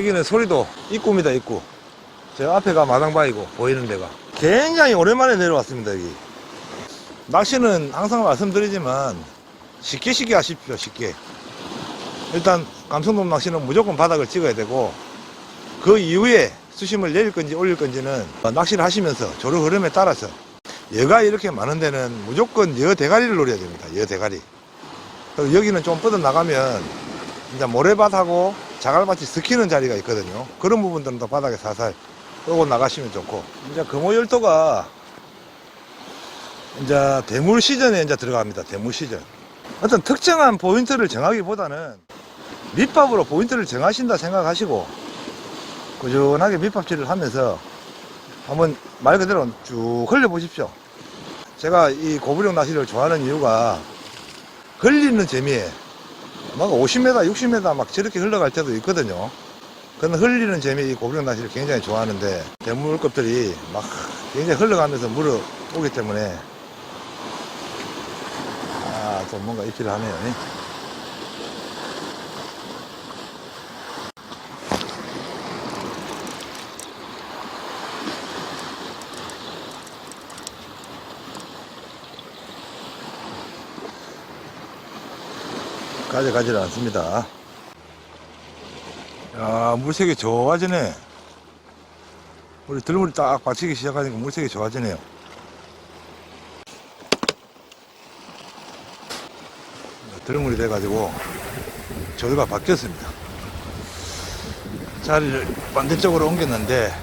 여기는 소리도 입구입니다, 입구. 저 앞에가 마당바이고, 보이는 데가. 굉장히 오랜만에 내려왔습니다, 여기. 낚시는 항상 말씀드리지만, 쉽게 쉽게 하십시오, 쉽게. 일단, 감성돔 낚시는 무조건 바닥을 찍어야 되고, 그 이후에 수심을 내릴 건지 올릴 건지는 낚시를 하시면서 조류 흐름에 따라서 여가 이렇게 많은 데는 무조건 여 대가리를 노려야 됩니다. 여 대가리. 여기는 좀 뻗어 나가면 이제 모래밭하고 자갈밭이 스키는 자리가 있거든요. 그런 부분들은 또 바닥에 살살 끌고 나가시면 좋고. 이제 금호열도가 이제 대물 시즌에 이제 들어갑니다. 대물 시즌. 어떤 특정한 포인트를 정하기보다는 밑밥으로 포인트를 정하신다 생각하시고 꾸준하게 밑밥질을 하면서 한번 말 그대로 쭉 흘려보십시오. 제가 이 고부령 낚시를 좋아하는 이유가 흘리는 재미에 막 50m, 60m 막 저렇게 흘러갈 때도 있거든요. 그런 흘리는 재미 이 고부령 낚시를 굉장히 좋아하는데 대물급들이 막 굉장히 흘러가면서 물어 오기 때문에 아, 좀 뭔가 입질을 하네요. 가져가지를 않습니다. 야, 물색이 좋아지네. 우리 들물이 딱 받치기 시작하니까 물색이 좋아지네요. 들물이 돼가지고 조류가 바뀌었습니다. 자리를 반대쪽으로 옮겼는데,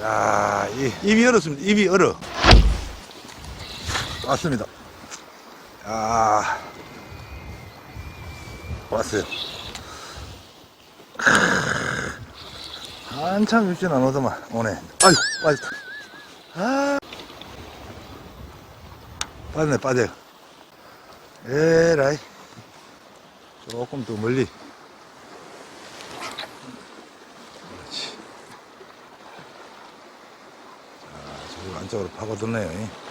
야, 이, 입이 얼었습니다. 입이 얼어. 왔습니다. 아. 왔어요. 한참 입질 안 오더만 오네. 아유 빠졌다. 아 빠졌네 빠져. 에라이 조금 더 멀리. 그렇지. 자 저기 안쪽으로 파고들네요.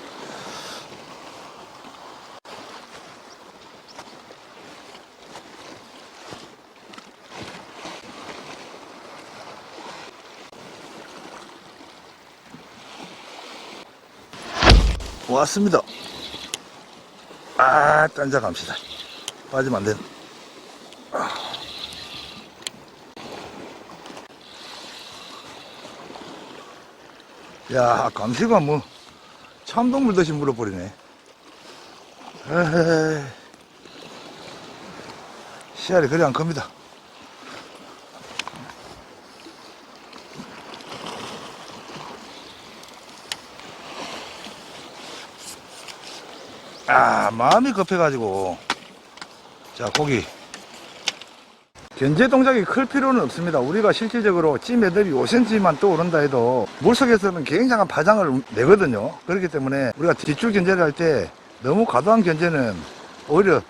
왔습니다. 아, 딴자 갑시다. 빠지면 안 돼. 야, 감시가 뭐, 참동물 듯이 물어버리네. 에헤이. 씨알이 그리 안 큽니다. 아, 마음이 급해가지고. 자, 고기. 견제 동작이 클 필요는 없습니다. 우리가 실질적으로 찌 매듭이 5cm만 떠오른다 해도 물속에서는 굉장한 파장을 내거든요. 그렇기 때문에 우리가 뒷줄 견제를 할 때 너무 과도한 견제는 오히려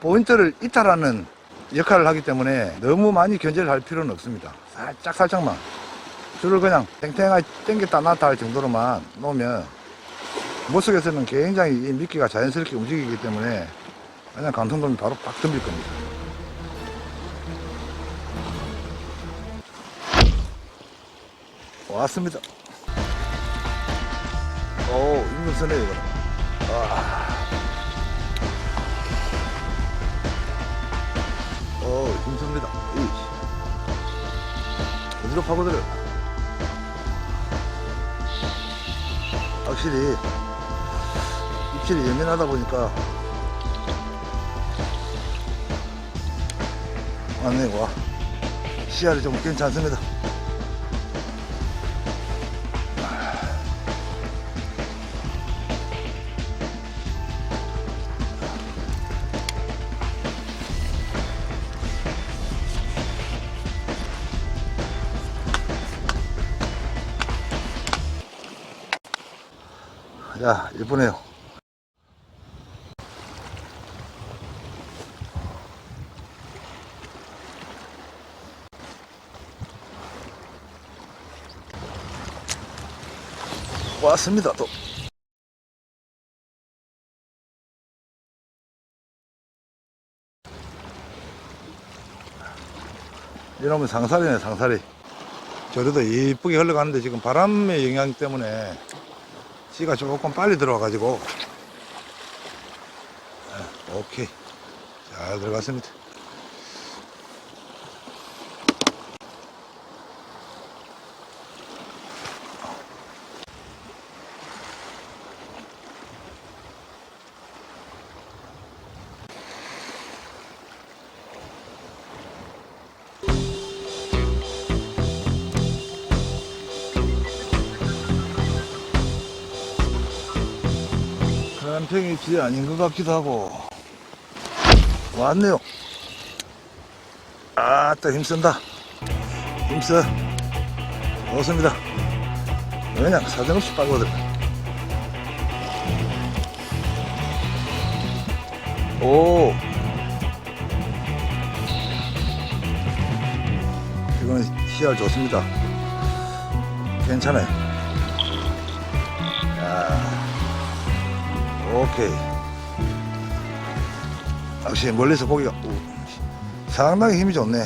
포인트를 이탈하는 역할을 하기 때문에 너무 많이 견제를 할 필요는 없습니다. 살짝 살짝만 줄을 그냥 탱탱하게 당겼다 놨다 할 정도로만 놓으면 물속에서는 굉장히 이 미끼가 자연스럽게 움직이기 때문에 그냥 감성돔이 바로 팍 덤빌 겁니다. 왔습니다. 오, 인근선에 이거. 아. 오, 힘씁니다. 이씨. 어디로 파고들어요? 확실히 입질이 예민하다 보니까. 왔네 와 씨알이 좀 괜찮습니다. 야 이쁘네요 왔습니다 또 이러면 상살이네 상살이 저래도 이쁘게 흘러가는데 지금 바람의 영향 때문에 씨가 조금 빨리 들어와 가지고. 네, 오케이. 잘 들어갔습니다 한평이 길 아닌 것 같기도 하고. 왔네요. 아따 힘쓴다. 힘써. 좋습니다. 그냥 사정없이 빠거든. 오. 이거는 시야 좋습니다. 괜찮아요 오케이. 역시 멀리서 보기가 오, 상당히 힘이 좋네.